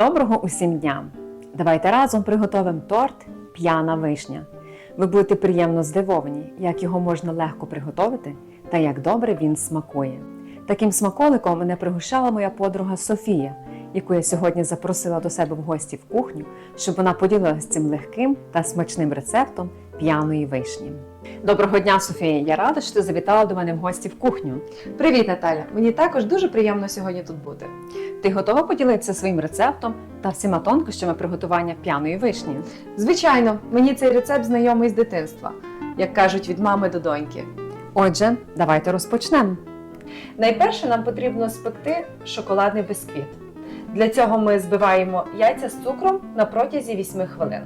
Доброго усім дня! Давайте разом приготовимо торт п'яна вишня. Ви будете приємно здивовані, як його можна легко приготувати та як добре він смакує. Таким смаколиком мене пригощала моя подруга Софія, яку я сьогодні запросила до себе в гості в кухню, щоб вона поділилася цим легким та смачним рецептом п'яної вишні. Доброго дня, Софія! Я рада, що ти завітала до мене в гості в кухню. Привіт, Наталя! Мені також дуже приємно сьогодні тут бути. Ти готова поділитися своїм рецептом та всіма тонкощами приготування п'яної вишні? Звичайно, мені цей рецепт знайомий з дитинства, як кажуть, від мами до доньки. Отже, давайте розпочнемо. Найперше нам потрібно спекти шоколадний бисквіт. Для цього ми збиваємо яйця з цукром на протязі 8 хвилин.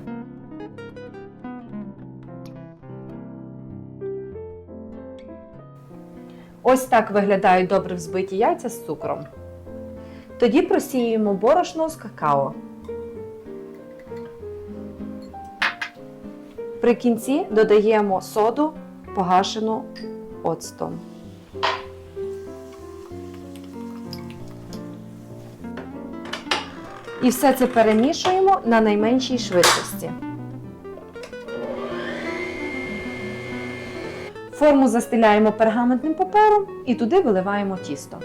Ось так виглядають добре взбиті яйця з цукром. Тоді просіюємо борошно з какао. При кінці додаємо соду, погашену оцтом. І все це перемішуємо на найменшій швидкості. Форму застеляємо пергаментним папером і туди виливаємо тісто.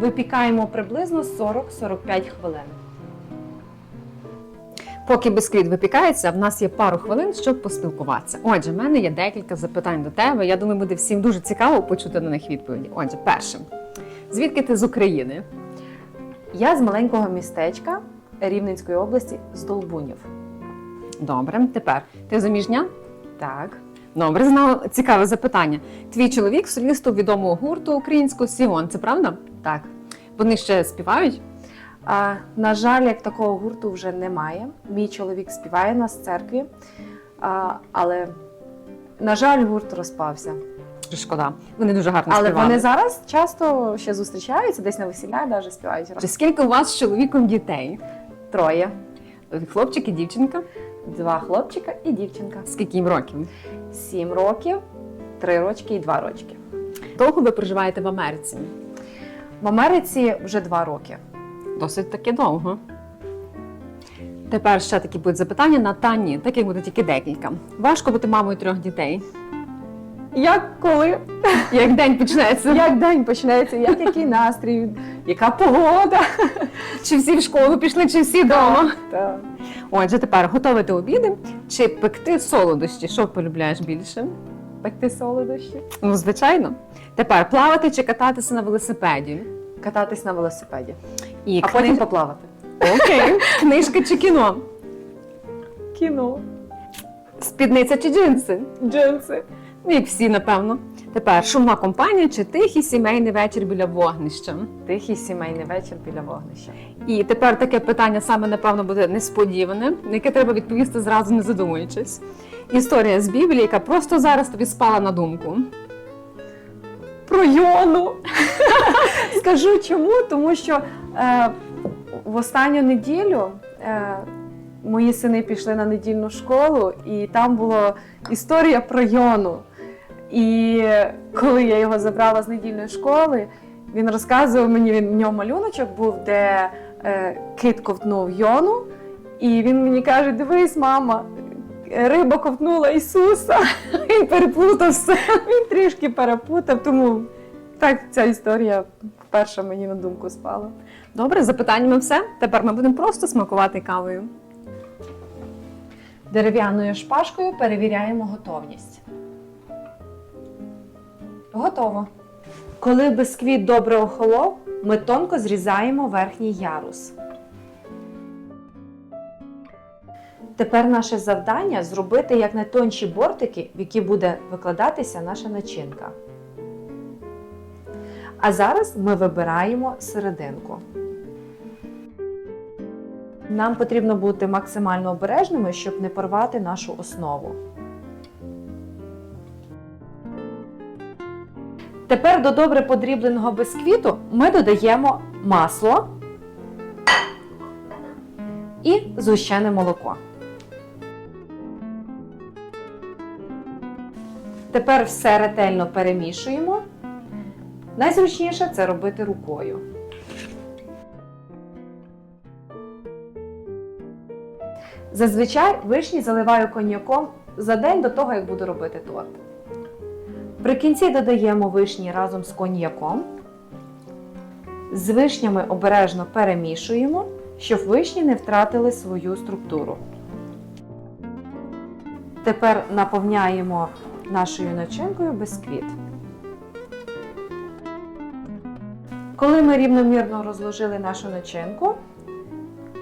Випікаємо приблизно 40-45 хвилин. Поки бисквіт випікається, в нас є пару хвилин, щоб поспілкуватися. Отже, в мене є декілька запитань до тебе. Я думаю, буде всім дуже цікаво почути на них відповіді. Отже, перше, звідки ти з України? Я з маленького містечка Рівненської області з Долбунів. Добре, тепер ти заміжня? Так. Добре, знала цікаве запитання. Твій чоловік соліст у відомого гурту українського Сіон, це правда? Так. Вони ще співають? А, на жаль, як такого гурту вже немає. Мій чоловік співає на церкві, а, але, на жаль, гурт розпався. Шкода. Вони дуже гарно Але співали. вони зараз часто ще зустрічаються, десь на весіллях навіть співають. Чи скільки у вас з чоловіком дітей? Троє: Хлопчик і дівчинка? два хлопчика і дівчинка. Скільки їм років? Сім років, три рочки і два рочки. Довго ви проживаєте в Америці? В Америці вже два роки. Досить таки довго. Тепер ще такі будуть запитання на та ні, таких буде тільки декілька. Важко бути мамою трьох дітей. Як коли? Як день почнеться? Як день почнеться, як який настрій, яка погода? Чи всі в школу пішли, чи всі вдома? Так. Отже, тепер готувати обіди чи пекти солодощі. Що полюбляєш більше? Пекти солодощі. Ну, звичайно. Тепер плавати чи кататися на велосипеді. Кататись на велосипеді. І А кни- потім поплавати. Окей. Книжка чи кіно. Кіно. Спідниця чи джинси. Джинси. Ну, як всі, напевно. Тепер шумна компанія чи тихий сімейний вечір біля вогнища. Тихий сімейний вечір біля вогнища. І тепер таке питання саме, напевно, буде несподіване, на яке треба відповісти зразу не задумуючись. Історія з Біблії, яка просто зараз тобі спала на думку. Про Йону. Скажу чому, тому що е, в останню неділю е, мої сини пішли на недільну школу, і там була історія про Йону. І коли я його забрала з недільної школи, він розказував мені, він в нього малюночок був, де е, кит ковтнув Йону, і він мені каже: Дивись, мама, риба ковтнула Ісуса. Він переплутався. Він трішки перепутав, тому так ця історія перша мені на думку спала. Добре, з запитаннями все. Тепер ми будемо просто смакувати кавою. Дерев'яною шпажкою перевіряємо готовність. Готово. Коли бисквіт добре охолов, ми тонко зрізаємо верхній ярус. Тепер наше завдання зробити якнайтонші бортики, в які буде викладатися наша начинка. А зараз ми вибираємо серединку. Нам потрібно бути максимально обережними, щоб не порвати нашу основу. Тепер до добре подрібленого бисквіту ми додаємо масло і згущене молоко. Тепер все ретельно перемішуємо Найзручніше це робити рукою. Зазвичай вишні заливаю коньяком за день до того, як буду робити торт. При кінці додаємо вишні разом з коньяком. З вишнями обережно перемішуємо, щоб вишні не втратили свою структуру. Тепер наповняємо нашою начинкою бисквіт. Коли ми рівномірно розложили нашу начинку,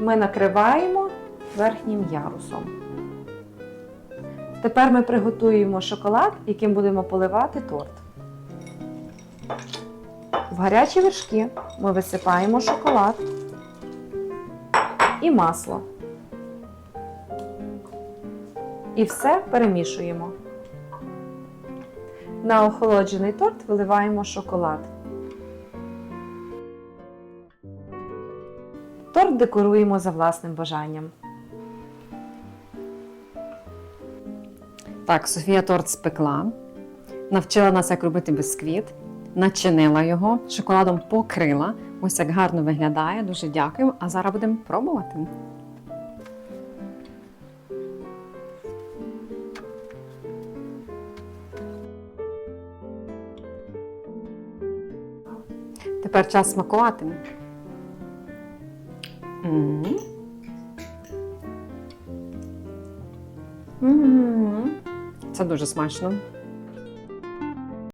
ми накриваємо верхнім ярусом. Тепер ми приготуємо шоколад, яким будемо поливати торт. В гарячі вершки ми висипаємо шоколад і масло. І все перемішуємо. На охолоджений торт виливаємо шоколад. Торт декоруємо за власним бажанням. Так, Софія торт спекла, навчила нас, як робити бисквіт, начинила його, шоколадом покрила. Ось як гарно виглядає. Дуже дякую. А зараз будемо пробувати. Тепер час смакувати. М. М. Це дуже смачно.